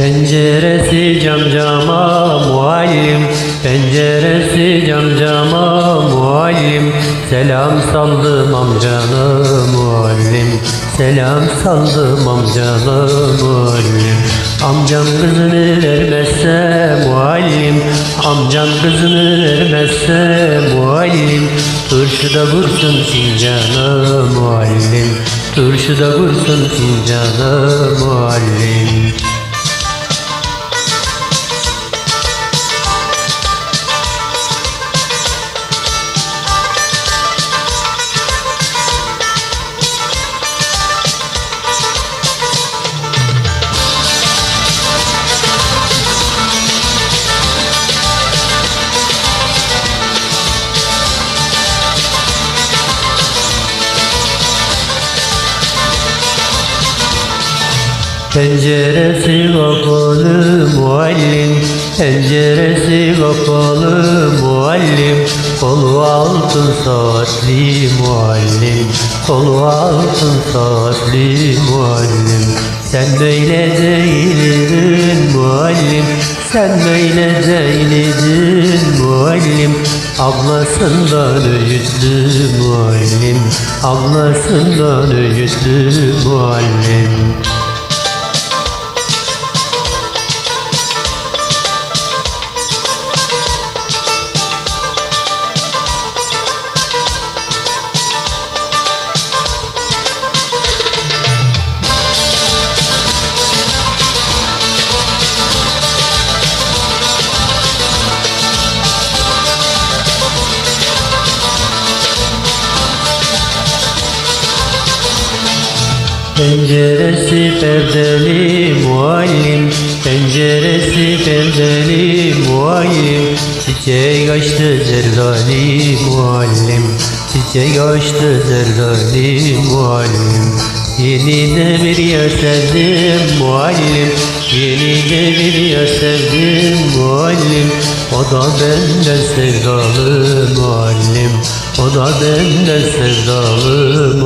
Penceresi cam cama muallim Penceresi cam cama muallim. Selam saldım amcana muallim Selam saldım amcana muallim. Amcam kızını vermezse muallim Amcam kızını vermezse muallim. Turşuda vursun fincana muallim Turşuda vursun fincana muallim Penceresi kapalı muallim Penceresi kapalı muallim. Kolu altın saatli muallim Kolu altın saatli muallim. Sen böyle değildin muallim Sen böyle değildin muallim. Ablasından öğütlü muallim Ablasından öğütlü muallim Penceresi perdeli muallim Penceresi perdeli muallim Çiçek açtı zerdali muallim. Çiçek açtı zerdali muallim. Yeni de bir yer sevdim muallim. Yeni de bir yer sevdim muallim. O da benden sevdalı muallim. O da benden sevdalı